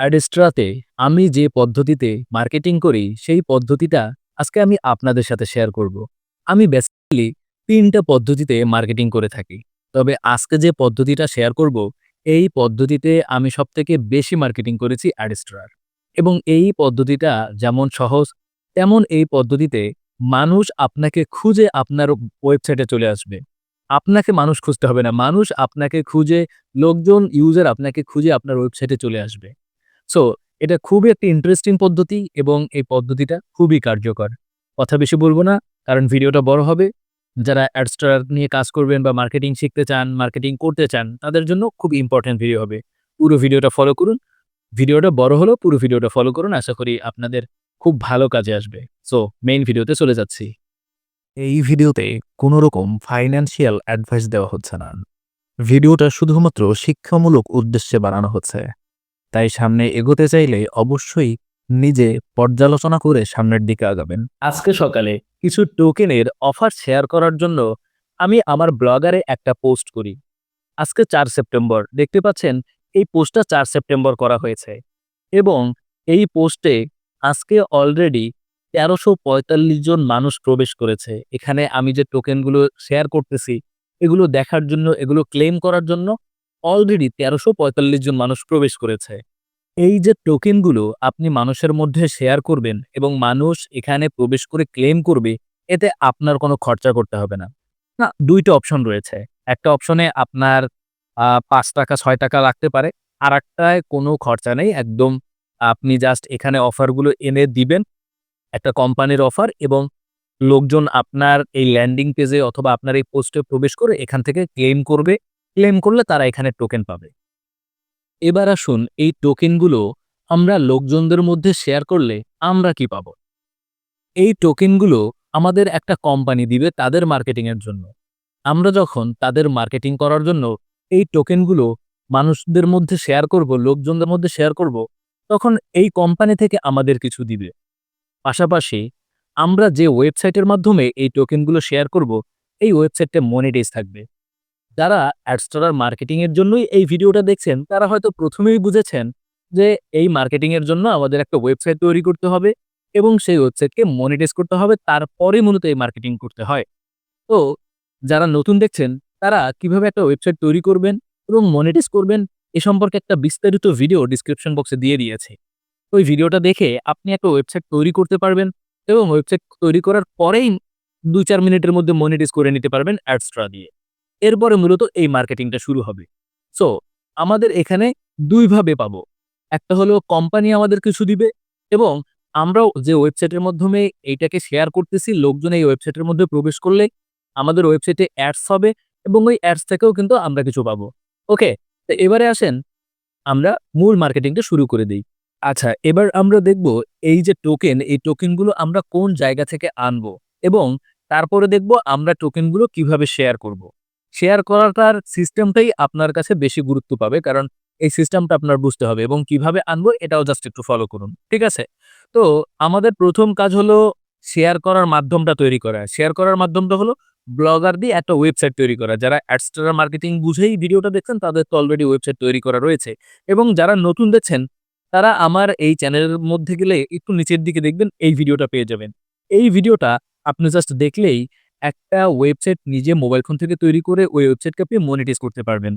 অ্যাডেস্ট্রাতে আমি যে পদ্ধতিতে মার্কেটিং করি, সেই পদ্ধতিটা আজকে আমি আপনাদের সাথে শেয়ার করব। আমি বেসিক্যালি তিনটা পদ্ধতিতে মার্কেটিং করে থাকি। তবে আজকে যে পদ্ধতিটা শেয়ার করব, এই পদ্ধতিতে আমি সবথেকে বেশি মার্কেটিং করেছি অ্যাডেস্ট্রার। এবং এই পদ্ধতিটা যেমন সহজ, তেমন এই পদ্ধতিতে মানুষ আপনাকে খুঁজে আপনার ওয়েবসাইটে চলে আসবে। আপনাকে মানুষ খুঁজতে হবে না। মানুষ আপনাকে খুঁজে, লোকজন ইউজার আপনাকে খুঁজে আপনার ওয়েবসাইটে চলে আসবে। সো এটা খুবই একটা ইন্টারেস্টিং পদ্ধতি এবং এই পদ্ধতিটা খুবই কার্যকর। কথা বেশি বলব না, কারণ ভিডিওটা বড় হবে। যারা অ্যাডস্টার নিয়ে কাজ করবেন বা মার্কেটিং শিখতে চান মার্কেটিং করতে চান, তাদের জন্য খুব ইম্পর্টেন্ট ভিডিও হবে। পুরো ভিডিওটা ফলো করুন। ভিডিওটা বড় হলো, পুরো ভিডিওটা ফলো করুন। আশা করি আপনাদের খুব ভালো কাজে আসবে। সো মেইন ভিডিওতে চলে যাচ্ছি। এই ভিডিওতে কোনো রকম ফাইন্যান্সিয়াল অ্যাডভাইস দেওয়া হচ্ছে না। ভিডিওটা শুধুমাত্র শিক্ষামূলক উদ্দেশ্যে বানানো হচ্ছে। তাই সামনে এগোতে চাইলে অবশ্যই নিজে পর্যালোচনা করে সামনের দিকে আগাবেন। আজকে সকালে কিছু টোকেনের অফার শেয়ার করার জন্য আমি আমার ব্লগারে একটা পোস্ট করি। আজকে চার সেপ্টেম্বর, দেখতে পাচ্ছেন এই পোস্টটা চার সেপ্টেম্বর করা হয়েছে এবং এই পোস্টে আজকে অলরেডি তেরোশো পঁয়তাল্লিশ জন মানুষ প্রবেশ করেছে। এখানে আমি যে টোকেনগুলো শেয়ার করতেছি, এগুলো দেখার জন্য, এগুলো ক্লেম করার জন্য অলরেডি তেরোশো পঁয়তাল্লিশ জন মানুষ প্রবেশ করেছে। এই যে টোকেনগুলো আপনি মানুষের মধ্যে শেয়ার করবেন এবং মানুষ এখানে প্রবেশ করে ক্লেম করবে, এতে আপনার কোনো খরচা করতে হবে না। না, দুইটা অপশন রয়েছে। একটা অপশনে আপনার পাঁচ টাকা, ছয় টাকা লাগতে পারে। আর একটায় কোনো খরচা নেই। একদম আপনি জাস্ট এখানে অফারগুলো এনে দিবেন, একটা কোম্পানির অফার এবং লোকজন আপনার এই ল্যান্ডিং পেজে অথবা আপনার এই পোস্টে প্রবেশ করে এখান থেকে ক্লেম করবে। ক্লেম করলে তারা এখানে টোকেন পাবে। এবার আসুন এই টোকেনগুলো আমরা লোকজনদের মধ্যে শেয়ার করলে আমরা কি পাব? এই টোকেনগুলো আমাদের একটা কোম্পানি দিবে তাদের মার্কেটিং এর জন্য। আমরা যখন তাদের মার্কেটিং করার জন্য এই টোকেনগুলো মানুষদের মধ্যে শেয়ার করব, লোকজনদের মধ্যে শেয়ার করব, তখন এই কোম্পানি থেকে আমাদের কিছু দিবে। পাশাপাশি আমরা যে ওয়েবসাইটের মাধ্যমে এই টোকেনগুলো শেয়ার করব, এই ওয়েবসাইটটা মনিটাইজ থাকবে। যারা অ্যাডস্টারার মার্কেটিং এর জন্যই এই ভিডিওটা দেখছেন, তারা হয়তো প্রথমেই বুঝেছেন যে এই মার্কেটিং এর জন্য আমাদের একটা ওয়েবসাইট তৈরি করতে হবে এবং সেই ওয়েবসাইটকে মনিটাইজ করতে হবে, তারপরে মূলত এই মার্কেটিং করতে হয়। তো যারা নতুন দেখছেন, তারা কীভাবে একটা ওয়েবসাইট তৈরি করবেন এবং মনিটাইজ করবেন, এ সম্পর্কে একটা বিস্তারিত ভিডিও ডিসক্রিপশন বক্সে দিয়ে দিয়েছে। ওই ভিডিওটা দেখে আপনি একটা ওয়েবসাইট তৈরি করতে পারবেন এবং ওয়েবসাইট তৈরি করার পরেই দু চার মিনিটের মধ্যে মনিটাইজ করে নিতে পারবেন অ্যাডস্ট্রা দিয়ে। এরপরে মূলত এই মার্কেটিংটা শুরু হবে। সো আমাদের এখানে দুইভাবে পাবো। একটা হলো কোম্পানি আমাদের কিছু দিবে এবং আমরাও যে ওয়েবসাইটের মাধ্যমে এইটাকে শেয়ার করতেছি, লোকজন এই ওয়েবসাইটের মধ্যে প্রবেশ করলে আমাদের ওয়েবসাইটে অ্যাডস হবে এবং ওই অ্যাডস থেকেও কিন্তু আমরা কিছু পাবো। ওকে তো এবারে আসেন, আমরা মূল মার্কেটিংটা শুরু করে দিই। আচ্ছা এবার আমরা দেখব এই যে টোকেন এই টোকেনগুলো আমরা কোন জায়গা থেকে আনব এবং তারপরে দেখব আমরা টোকেনগুলো কীভাবে শেয়ার করব। শেয়ার করাটার সিস্টেমটাই আপনার কাছে বেশি গুরুত্ব পাবে। কারণ এই সিস্টেমটা আপনার বুঝতে হবে এবং কীভাবে আনব এটাও জাস্ট একটু ফলো করুন, ঠিক আছে? তো আমাদের প্রথম কাজ হলো শেয়ার করার মাধ্যমটা তৈরি করা। শেয়ার করার মাধ্যমটা হলো ব্লগার দিয়ে একটা ওয়েবসাইট তৈরি করা। যারা অ্যাডস্টার মার্কেটিং বুঝেই ভিডিওটা দেখছেন, তাদের তো অলরেডি ওয়েবসাইট তৈরি করা রয়েছে। এবং যারা নতুন দেখছেন, তারা আমার এই চ্যানেলের মধ্যে গেলে একটু নিচের দিকে দেখবেন, এই ভিডিওটা পেয়ে যাবেন। এই ভিডিওটা আপনি জাস্ট দেখলেই একটা ওয়েবসাইট নিজে মোবাইল ফোন থেকে তৈরি করে ওই ওয়েবসাইটকে আপনি মনিটাইজ করতে পারবেন।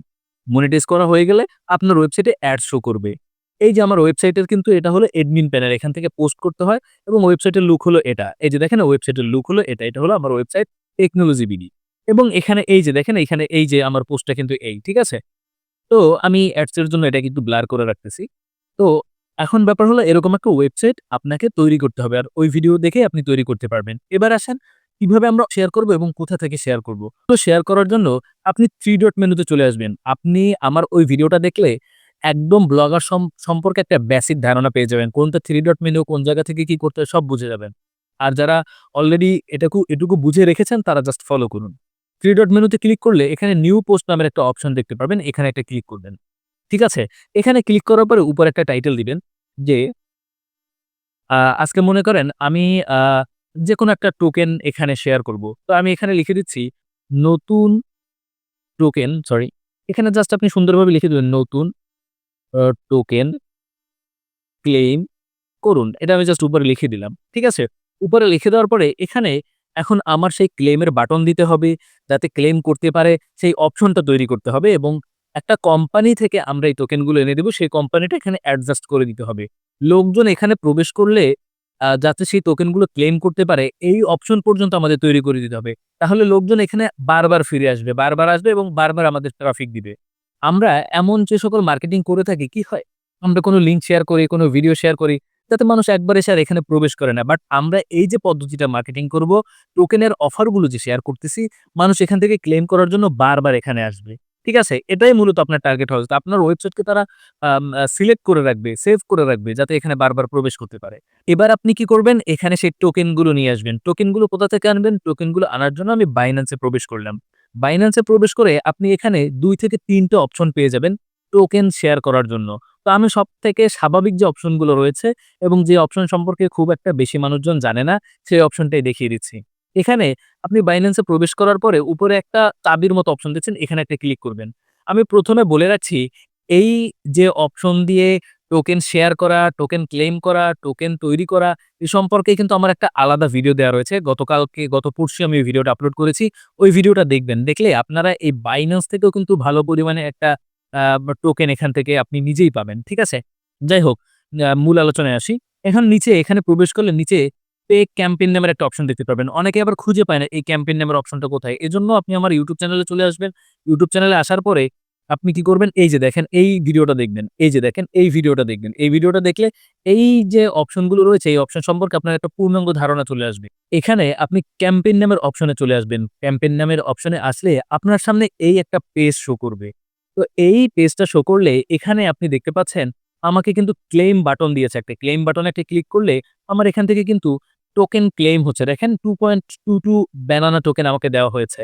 মনিটাইজ করা হয়ে গেলে আপনার ওয়েবসাইটে অ্যাড শো করবে। এই যে আমার ওয়েবসাইটের কিন্তু এটা হলো এডমিন প্যানেল এখান থেকে পোস্ট করতে হয় এবং ওয়েবসাইটের লুক হলো এটা। এই যে দেখেন ওয়েবসাইটের লুক হলো এটা এটা হলো আমার ওয়েবসাইট টেকনোলজি বিডি এবং এখানে এই যে দেখেন, এখানে এই যে আমার পোস্টটা কিন্তু এই, ঠিক আছে? তো আমি অ্যাডসের জন্য এটা কিন্তু ব্লার করে রাখতেছি। তো এখন ব্যাপার হলো এরকম একটা ওয়েবসাইট আপনাকে তৈরি করতে হবে। আর ওই ভিডিও দেখে আপনি তৈরি করতে পারবেন। এবার আসেন কীভাবে আমরা শেয়ার করব এবং কোথা থেকে শেয়ার করব? তো শেয়ার করার জন্য আপনি থ্রি ডট মেনুতে চলে আসবেন। আপনি আমার ওই ভিডিওটা দেখলে একদম ব্লগার সম্পর্কে একটা বেসিক ধারণা পেয়ে যাবেন। কোনটা থ্রি ডট মেনু কোন জায়গা থেকে কি করতে সব বুঝে যাবেন। আর যারা অলরেডি এটাকু, এটুকু বুঝে রেখেছেন তারা জাস্ট ফলো করুন। থ্রি ডট মেনুতে ক্লিক করলে এখানে নিউ পোস্ট নামের একটা অপশন দেখতে পাবেন এখানে একটা ক্লিক করবেন। ঠিক আছে? এখানে ক্লিক করার পরে উপর একটা টাইটেল দিবেন যে আজকে মনে করেন আমি যে কোনো একটা টোকেন এখানে শেয়ার করব। তো আমি এখানে লিখে দিচ্ছি, নতুন টোকেন সরি এখানে জাস্ট আপনি সুন্দরভাবে লিখে দেবেন, নতুন টোকেন ক্লেম করুন। এটা আমি জাস্ট উপরে লিখে দিলাম, ঠিক আছে? উপরে লিখে দেওয়ার পরে এখানে এখন আমার সেই ক্লেমের বাটন দিতে হবে, যাতে ক্লেম করতে পারে, সেই অপশনটা তৈরি করতে হবে এবং একটা কোম্পানি থেকে আমরা এই টোকেনগুলো এনে দেবো, সেই কোম্পানিটা এখানে অ্যাডজাস্ট করে দিতে হবে। লোকজন এখানে প্রবেশ করলে যাতে সেই টোকেনগুলো ক্লেম করতে পারে, এই অপশন পর্যন্ত আমাদের তৈরি করে দিতে হবে। তাহলে লোকজন এখানে বারবার ফিরে আসবে, বারবার আসবে এবং বারবার আমাদের ট্রাফিক দিবে। আমরা এমন যে সকল মার্কেটিং করে থাকি, কি হয়? আমরা কোনো লিঙ্ক শেয়ার করি, কোনো ভিডিও শেয়ার করি, যাতে মানুষ একবার এসে আর এখানে প্রবেশ করে না। বাট আমরা এই যে পদ্ধতিটা মার্কেটিং করব টোকেনের অফারগুলো যে শেয়ার করতেছি, মানুষ এখান থেকে ক্লেম করার জন্য বারবার এখানে আসবে। ঠিক আছে? এটাই মূলত আপনার টার্গেট হাউস আপনার ওয়েবসাইটকে তারা সিলেক্ট করে রাখবে সেভ করে রাখবে, যাতে এখানে বারবার প্রবেশ করতে পারে। এবার আপনি কি করবেন? এখানে সেই টোকেনগুলো নিয়ে আসবেন। টোকেনগুলো কোথা থেকে আনবেন? টোকেনগুলো আনার জন্য আমি বাইন্যান্সে প্রবেশ করলাম। বাইন্যান্সে প্রবেশ করে আপনি এখানে দুই থেকে তিনটে অপশন পেয়ে যাবেন টোকেন শেয়ার করার জন্য। তো আমি সব থেকে স্বাভাবিক যে অপশনগুলো রয়েছে এবং যে অপশন সম্পর্কে খুব একটা বেশি মানুষজন জানে না, সেই অপশনটাই দেখিয়ে দিচ্ছি। এখানে আপনি বাইন্যান্সে প্রবেশ করার পরে উপরে একটা চাবির মতো অপশন দিচ্ছেন এখানে একটা ক্লিক করবেন। আমি প্রথমে বলে রাখছি, এই যে অপশন দিয়ে টোকেন শেয়ার করা টোকেন ক্লেম করা টোকেন তৈরি করা, এ সম্পর্কে কিন্তু আমার একটা আলাদা ভিডিও দেওয়া রয়েছে। গতকালকে, গত পরশু আমি ওই ভিডিওটা আপলোড করেছি। ওই ভিডিওটা দেখবেন। দেখলে আপনারা এই বাইন্যান্স থেকেও কিন্তু ভালো পরিমাণে একটা টোকেন এখান থেকে আপনি নিজেই পাবেন। ঠিক আছে? যাই হোক মূল আলোচনায় আসি। এখন নিচে, এখানে প্রবেশ করলে নিচে পে ক্যাম্পেইন নামের একটা অপশন দেখতে পাবেন। অনেকে আবার খুঁজে পায় না এই ক্যাম্পেইন নামের অপশনটা কোথায়। এজন্য আপনি আমার ইউটিউব চ্যানেলে চলে আসবেন। ইউটিউব চ্যানেলে আসার পরে আপনি কি করবেন? এই যে দেখেন, এই ভিডিওটা দেখবেন। এই যে দেখেন, এই ভিডিওটা দেখবেন। এই ভিডিওটা দেখলে এই যে অপশনগুলো রয়েছে, এই অপশন সম্পর্কে আপনার একটা পূর্ণাঙ্গ ধারণা চলে আসবে। এখানে আপনি ক্যাম্পেইন নামের অপশনে চলে আসবেন। ক্যাম্পেইন নামের অপশনে আসলে আপনার সামনে এই একটা পেজ শো করবে। তো এই পেজটা শো করলে এখানে আপনি দেখতে পাচ্ছেন, আমাকে কিন্তু ক্লেম বাটন দিয়েছে। একটা ক্লেম বাটনে একটা ক্লিক করলে আমার এখান থেকে কিন্তু টোকেন ক্লেম হচ্ছে। দেখেন two point two two banana token আমাকে দেওয়া হয়েছে।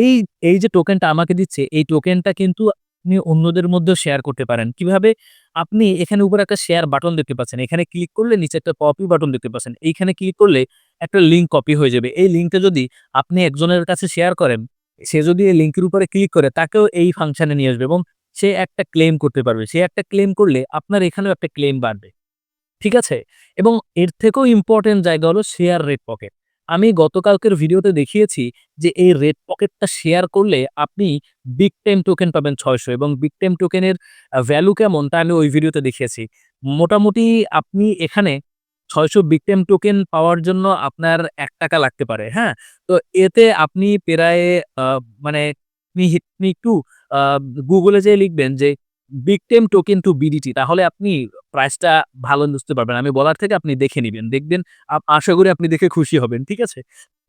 এই এই যে টোকেনটা আমাকে দিচ্ছে, এই টোকেনটা কিন্তু আপনি অন্যদের মধ্যেও শেয়ার করতে পারেন। কীভাবে? আপনি এখানে উপরে একটা শেয়ার বাটন দেখতে পাচ্ছেন। এখানে ক্লিক করলে নিচে একটা কপি বাটন দেখতে পাচ্ছেন। এইখানে ক্লিক করলে একটা লিঙ্ক কপি হয়ে যাবে। এই লিঙ্কটা যদি আপনি একজনের কাছে শেয়ার করেন, সে যদি এই লিঙ্কের উপরে ক্লিক করে, তাকেও এই ফাংশনে নিয়ে আসবে এবং সে একটা ক্লেম করতে পারবে। সে একটা ক্লেম করলে আপনার এখানেও একটা ক্লেম বাড়বে। ঠিক আছে? এবং এর থেকেও ইম্পর্টেন্ট জায়গা হলো শেয়ার রেড পকেট আমি গতকালকের ভিডিওতে দেখিয়েছি যে এই রেড পকেটটা শেয়ার করলে আপনি বিগ টাইম টোকেন পাবেন ছয়শো এবং বিগ টাইম টোকেনের ভ্যালু কেমন তা আমি ওই ভিডিওতে দেখিয়েছি। মোটামুটি আপনি এখানে ছয়শো বিগ টাইম টোকেন পাওয়ার জন্য আপনার এক টাকা লাগতে পারে হ্যাঁ? তো এতে আপনি প্রায় মানে একটু গুগলে যেয়ে লিখবেন যে big time token to BDT তাহলে আপনি প্রাইসটা ভালো বুঝতে পারবেন। আমি বলার থেকে আপনি দেখে নেবেন, দেখবেন আশা করি আপনি দেখে খুশি হবেন, ঠিক আছে?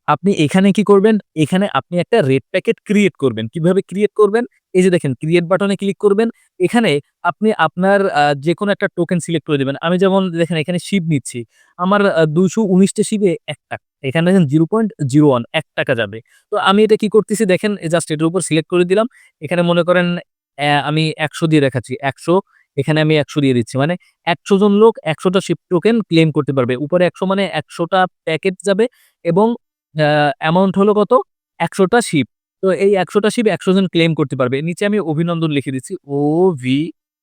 আপনি এখানে কি করবেন? এখানে আপনি একটা রেড প্যাকেট ক্রিয়েট করবেন। কীভাবে ক্রিয়েট করবেন? এই যে দেখেন ক্রিয়েট বাটনে ক্লিক করবেন। এখানে আপনি আপনার যে কোনো একটা টোকেন সিলেক্ট করে দেবেন। আমি যেমন দেখেন, এখানে শিপ নিচ্ছি। আমার দুশো উনিশটা শিবে এক টাকা এখানে দেখেন জিরো পয়েন্ট জিরো ওয়ান এক টাকা যাবে। তো আমি এটা কি করতেছি? দেখেন জাস্ট এটার উপর সিলেক্ট করে দিলাম। এখানে মনে করেন আমি একশো দিয়ে দেখাচ্ছি। একশো, এখানে আমি একশো দিয়ে দিচ্ছি। মানে একশো জন লোক একশোটা শিপ টোকেন ক্লেম করতে পারবে। উপরে একশো মানে একশোটা প্যাকেট যাবে এবং অ্যামাউন্ট হলো কত? একশোটা শিপ তো এই একশোটা শিপ একশো জন ক্লেম করতে পারবে। নিচে আমি অভিনন্দন লিখে দিচ্ছি। ও ভি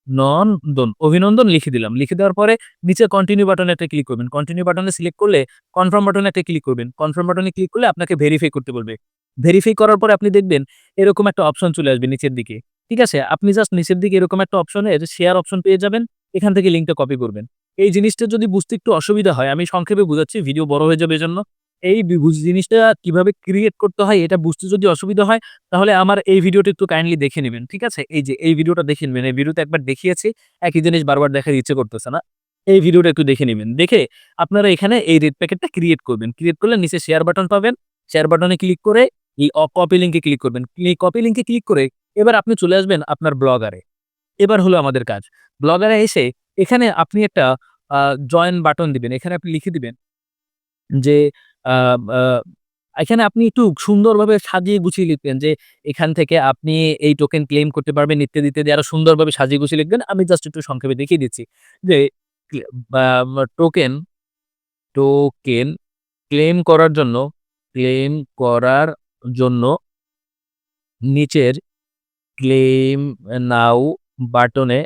নন্দন অভিনন্দন লিখে দিলাম। লিখে দেওয়ার পরে নিচে কন্টিনিউ বাটনে একটা ক্লিক করবেন। কন্টিনিউ বাটনে সিলেক্ট করলে কনফার্ম বাটনে একটা ক্লিক করবেন। কনফার্ম বাটনে ক্লিক করলে আপনাকে ভেরিফাই করতে বলবে। ভেরিফাই করার পরে আপনি দেখবেন এরকম একটা অপশন চলে আসবে নিচের দিকে। ঠিক আছে? আপনি জাস্ট নিচের দিকে এরকম একটা অপশনে শেয়ার অপশন পেয়ে যাবেন, এখান থেকে লিঙ্কটা কপি করবেন। এই জিনিসটা যদি বুঝতে একটু অসুবিধা হয়, আমি সংক্ষেপে বুঝাচ্ছি ভিডিও বড় হয়ে যাবে এজন্য। এই জিনিসটা কীভাবে ক্রিয়েট করতে হয়, এটা বুঝতে যদি অসুবিধা হয়, তাহলে আমার এই ভিডিওটা একটু কাইন্ডলি দেখে নেবেন, ঠিক আছে? এই যে, এই ভিডিওটা দেখে নেবেন। এই ভিডিওতে একবার দেখিয়েছি, একই জিনিস বারবার দেখার ইচ্ছে করতেছে না। এই ভিডিওটা একটু দেখে নেবেন। দেখে আপনারা এখানে এই রেড প্যাকেটটা ক্রিয়েট করবেন। ক্রিয়েট করলে নিচে শেয়ার বাটন পাবেন। শেয়ার বাটনে ক্লিক করে, এই কপি লিঙ্কে ক্লিক করবেন। এই কপি লিঙ্কে ক্লিক করে এবার আপনি চলে আসবেন আপনার ব্লগারে। এবার হলো আমাদের কাজ। ব্লগারে এসে এখানে আপনি একটা জয়েন বাটন দিবেন। এখানে আপনি লিখে দিবেন যে এখানে আপনি একটু সুন্দরভাবে সাজিয়ে গুছিয়ে লিখবেন যে, এখান থেকে আপনি এই টোকেন ক্লেম করতে পারবেন, ইত্যাদি ইত্যাদি, আরও সুন্দরভাবে সাজিয়ে গুছিয়ে লিখবেন। আমি জাস্ট একটু সংক্ষেপে দেখিয়ে দিচ্ছি যে টোকেন টোকেন ক্লেম করার জন্য ক্লেম করার জন্য নিচের ক্লেম নাও বাটনে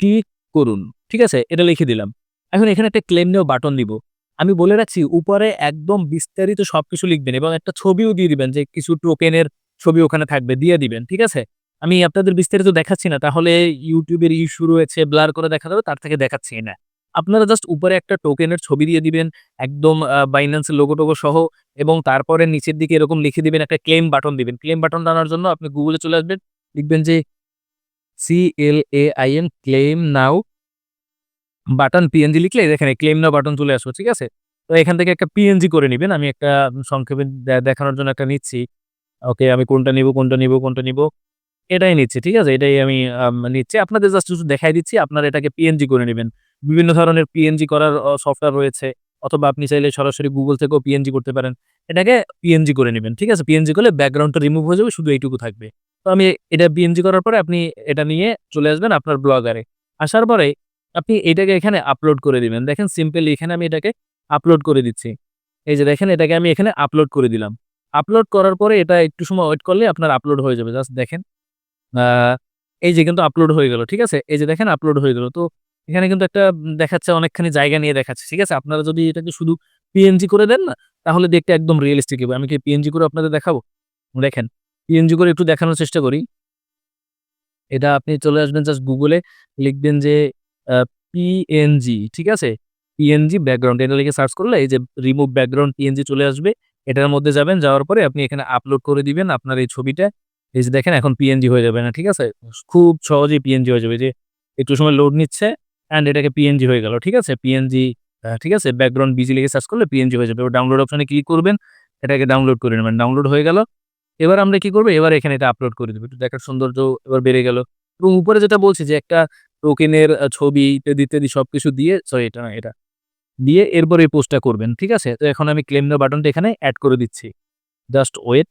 ক্লিক করুন। ঠিক আছে? এটা লিখে দিলাম। এখন এখানে একটা ক্লেম নেও বাটন দিব। আমি বলে রাখছি, উপরে একদম বিস্তারিত সবকিছু লিখবেন এবং একটা ছবিও দিয়ে দিবেন যে কিছু টোকেনের ছবি ওখানে থাকবে, দিয়ে দিবেন। ঠিক আছে? আমি আপনাদের বিস্তারিত দেখাচ্ছি না, তাহলে ইউটিউবের ইস্যু রয়েছে, ব্লার করে দেখা যাবে তার থেকে দেখাচ্ছি না। আপনারা জাস্ট উপরে একটা টোকেনের ছবি দিয়ে দিবেন, একদম বাইন্যান্সের লোগো টোগো সহ, এবং তারপরে নিচের দিকে এরকম লিখে দিবেন একটা ক্লেম বাটন দিবেন। ক্লেম বাটন টানার জন্য আপনি গুগলে চলে আসবেন, লিখবেন যে C L A I N claim now button PNG লিখলে এখানে ক্লেম নাও বাটন চলে আসবে, ঠিক আছে? তো এখান থেকে একটা পিএনজি করে নেবেন, আমি একটা সংক্ষেপে দেখানোর জন্য একটা নিচ্ছি। ওকে আমি কোনটা নিব কোনটা নিব কোনটা নিব? এটাই নিচ্ছি, ঠিক আছে? এটাই আমি নিচ্ছি। আপনাদের জাস্ট শুধু দেখাই দিচ্ছি। আপনারা এটাকে পিএনজি করে নেবেন। বিভিন্ন ধরনের পিএনজি করার সফটওয়্যার রয়েছে। অথবা আপনি চাইলে সরাসরি গুগল থেকেও পিএনজি করতে পারেন। এটাকে পিএনজি করে নেবেন, ঠিক আছে? পিএনজি করলে ব্যাকগ্রাউন্ডটা রিমুভ হয়ে যাবে, শুধু এইটুকু থাকবে। তো আমি এটা পিএনজি করার পরে আপনি এটা নিয়ে চলে আসবেন আপনার ব্লগারে। আসার পরে আপনি এটাকে এখানে আপলোড করে দিবেন। দেখেন সিম্পলি এখানে আমি এটাকে আপলোড করে দিচ্ছি। এই যে দেখেন, এটাকে আমি এখানে আপলোড করে দিলাম। আপলোড করার পরে এটা একটু সময় ওয়েট করলে আপনার আপলোড হয়ে যাবে। জাস্ট দেখেন। এই যে কিন্তু আপলোড হয়ে গেল, ঠিক আছে? এই যে দেখেন আপলোড হয়ে গেল। তো এখানে কিন্তু একটা দেখাচ্ছে, অনেকখানি জায়গা নিয়ে দেখাচ্ছে, ঠিক আছে? আপনারা যদি এটাকে শুধু পিএনজি করে দেন না, তাহলে দেখতে একদম রিয়েলিস্টিক হবে। আমি কি পিএনজি করে আপনাদের দেখাবো? দেখেন পিএনজি করে একটু দেখানোর চেষ্টা করি। এটা আপনি চলে আসবেন জাস্ট গুগলে লিখবেন যে পিএনজি ঠিক আছে? পিএনজি ব্যাকগ্রাউন্ড এটা লিখে সার্চ করলে এই যে রিমুভ ব্যাকগ্রাউন্ড পিএনজি চলে আসবে। এটার মধ্যে যাবেন, যাওয়ার পরে আপনি এখানে আপলোড করে দিবেন আপনার এই ছবিটা। এই যে দেখেন এখন পিএনজি হয়ে যাবে না ঠিক আছে? খুব সহজেই পিএনজি হয়ে যাবে যে একটু সময় লোড নিচ্ছে অ্যান্ড এটাকে পিএনজি হয়ে গেল ঠিক আছে? পিএনজি ঠিক আছে? ব্যাকগ্রাউন্ড বিজি লিখে সার্চ করলে পিএনজি হয়ে যাবে। এবার ডাউনলোড অপশানে ক্লিক করবেন এটাকে ডাউনলোড করে নেবেন। ডাউনলোড হয়ে গেল। এবার আমরা কি করব? এবার এখানে এটা আপলোড করে দেবো। একটু দেখার সৌন্দর্য এবার বেড়ে গেল। এবং উপরে যেটা বলছি যে একটা টোকেনের ছবি ইত্যাদি ইত্যাদি সব কিছু দিয়ে সরি এটা না, এটা দিয়ে এরপর এই পোস্টটা করবেন ঠিক আছে? তো এখন আমি ক্লেম দেওয়া বাটনটা এখানে অ্যাড করে দিচ্ছি। জাস্ট ওয়েট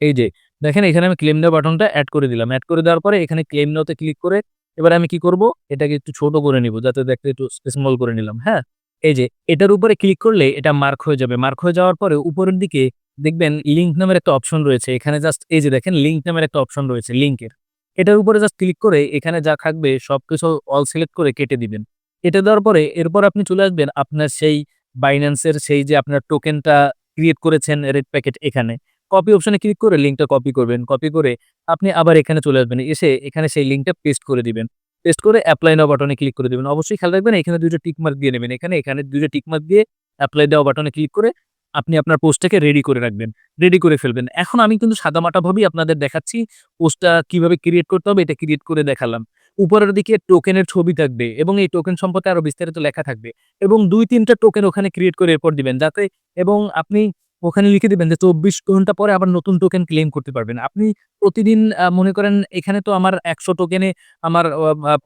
এই যে, দেখেন এখানে আমি ক্লেম দেওয়া বাটনটা অ্যাড করে দিলাম। অ্যাড করে দেওয়ার পরে এখানে ক্লেম নাওতে ক্লিক করে এবার আমি কি করব? এটাকে একটু ছোট করে নিব, যাতে দেখতে একটু স্মল করে নিলাম হ্যাঁ? এই যে, এটার উপরে ক্লিক করলে এটা মার্ক হয়ে যাবে। মার্ক হয়ে যাওয়ার পরে উপরের দিকে দেখবেন লিঙ্ক নামের একটা অপশন রয়েছে। এখানে জাস্ট এই যে দেখেন লিঙ্ক নামের একটা অপশন রয়েছে লিঙ্কের এটার উপরে জাস্ট ক্লিক করে এখানে যা থাকবে সবকিছু অল সিলেক্ট করে কেটে দিবেন। কেটে দেওয়ার পরে এরপর আপনি চলে আসবেন আপনার সেই বাইন্যান্সের সেই যে আপনার টোকেনটা ক্রিয়েট করেছেন রেড প্যাকেট এখানে। কপি অপশনে ক্লিক করে লিঙ্কটা কপি করবেন। কপি করে আপনি আবার এখানে চলে আসবেন। এসে এখানে সেই লিঙ্কটা পেস্ট করে দিবেন। পেস্ট করে অ্যাপ্লাই নাও বাটনে ক্লিক করে দিবেন। অবশ্যই খেয়াল রাখবেন, এখানে দুইটা টিক মার্ক দিয়ে নেবেন। এখানে এখানে দুইটা টিক মার্ক দিয়ে অ্যাপ্লাই দেওয়া বাটনে ক্লিক করে আপনি আপনার পোস্টটাকে রেডি করে রাখবেন। রেডি করে ফেলবেন। এখন আমি কিন্তু সাদামাটাভাবেই আপনাদের দেখাচ্ছি পোস্টটা কীভাবে ক্রিয়েট করতে হবে, এটা ক্রিয়েট করে দেখালাম। উপরের দিকে টোকেনের ছবি থাকবে এবং এই টোকেন সম্পর্কে আরও বিস্তারিত লেখা থাকবে। এবং দুই, তিনটা টোকেন ওখানে ক্রিয়েট করে এরপর দিবেন। যাতে এবং আপনি ওখানে লিখে দেবেন যে চব্বিশ ঘণ্টা পরে আবার নতুন টোকেন ক্লেম করতে পারবেন। আপনি প্রতিদিন মনে করেন এখানে তো আমার একশো টোকেনে আমার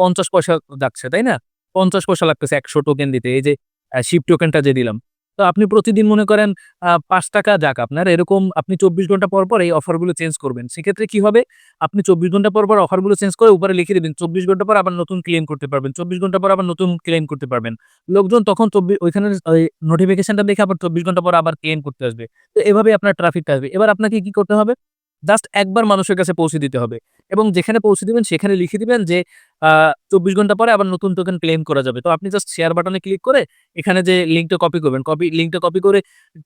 পঞ্চাশ পয়সা যাচ্ছে, তাই না? পঞ্চাশ পয়সা লাগতেছে একশো টোকেন দিতে। এই যে শিপ টোকেনটা যে দিলাম। তো আপনি প্রতিদিন মনে করেন পাঁচ টাকা যাক আপনার, এরকম আপনি চব্বিশ ঘণ্টা পর পর এই অফারগুলো চেঞ্জ করবেন। সেক্ষেত্রে কি হবে? আপনি চব্বিশ ঘণ্টা পর পর অফারগুলো চেঞ্জ করে উপরে লিখে দেবেন, চব্বিশ ঘণ্টা পর আবার নতুন ক্লেম করতে পারবেন, চব্বিশ ঘণ্টা পর আবার নতুন ক্লেম করতে পারবেন। লোকজন তখন চব্বিশ ওইখানে নোটিফিকেশনটা দেখে আবার চব্বিশ ঘণ্টা পর আবার ক্লেম করতে আসবে। তো এভাবে আপনার ট্রাফিকটা আসবে। এবার আপনাকে কি করতে হবে? জাস্ট একবার মানুষের কাছে পৌঁছে দিতে হবে। এবং যেখানে পৌঁছে দিবেন, সেখানে লিখে দিবেন যে চব্বিশ ঘণ্টা পরে আবার নতুন টোকেন ক্লেম করা যাবে। তো আপনি জাস্ট শেয়ার বাটনে ক্লিক করে এখানে যে লিঙ্কটা কপি করবেন কপি লিঙ্কটা কপি করে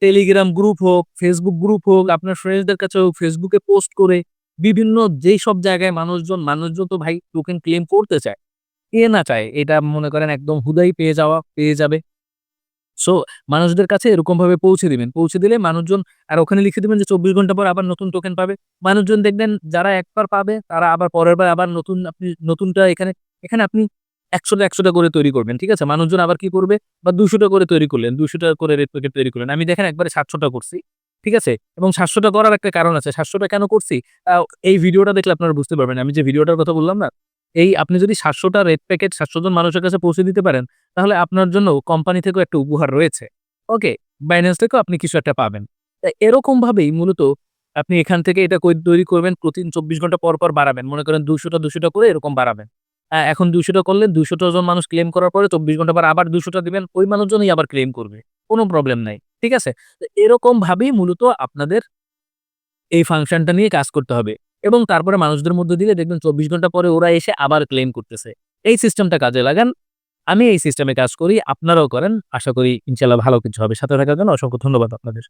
টেলিগ্রাম গ্রুপ হোক ফেসবুক গ্রুপ হোক, আপনার ফ্রেন্ডসদের কাছে হোক ফেসবুকে পোস্ট করে বিভিন্ন যেই সব জায়গায় মানুষজন মানুষজন তো ভাই টোকেন ক্লেম করতে চায় কে না চায়। এটা মনে করেন একদম হুদাই পেয়ে যাওয়া, পেয়ে যাবে। সো মানুষদের কাছে এরকম ভাবে পৌঁছে দিবেন। পৌঁছে দিলে মানুষজন, আর ওখানে লিখে দিবেন যে চব্বিশ ঘণ্টা পর আবার নতুন টোকেন পাবে। মানুষজন দেখবেন যারা একবার পাবে, তারা আবার পরের বার আবার নতুন, আপনি নতুনটা এখানে এখানে আপনি একশোটা একশোটা করে তৈরি করবেন, ঠিক আছে? মানুষজন আবার কি করবে? বা দুশোটা করে তৈরি করলেন, দুশোটা করে রেড প্যাকেট তৈরি করলেন। আমি দেখেন একবারে সাতশোটা করছি, ঠিক আছে? এবং সাতশোটা করার একটা কারণ আছে। সাতশোটা কেন করছি? এই ভিডিওটা দেখলে আপনারা বুঝতে পারবেন। আমি যে ভিডিওটার কথা বললাম না এই আপনি যদি সাতশোটা রেড প্যাকেট সাতশো জন মানুষের কাছে পৌঁছে দিতে পারেন, তাহলে আপনার জন্য কোম্পানি থেকেও একটা উপহার রয়েছে। ওকে বাইন্যান্স থেকেও আপনি কিছু একটা পাবেন। তা এরকম ভাবেই মূলত আপনি এখান থেকে এটা তৈরি করবেন, প্রতিদিন চব্বিশ ঘণ্টা পর পর বাড়াবেন। মনে করেন দুশোটা দুশোটা করে এরকম বাড়াবেন। এখন দুশোটা করলেন দুশোটা জন মানুষ ক্লেম করার পরে চব্বিশ ঘণ্টা পর আবার দুশোটা দিবেন, ওই মানুষজনই আবার ক্লেম করবে। কোনো প্রবলেম নাই, ঠিক আছে? তো এরকম ভাবেই মূলত আপনাদের এই ফাংশনটা নিয়ে কাজ করতে হবে। এবং তারপরে মানুষদের মধ্যে দিলে দেখবেন চব্বিশ ঘণ্টা পরে ওরা এসে আবার ক্লেম করতেছে। এই সিস্টেমটা কাজে লাগান। আমি এই সিস্টেমে কাজ করি, আপনারাও করেন। আশা করি ইনশাল্লাহ ভালো কিছু হবে। সাথে থাকার জন্য অসংখ্য ধন্যবাদ আপনাদের।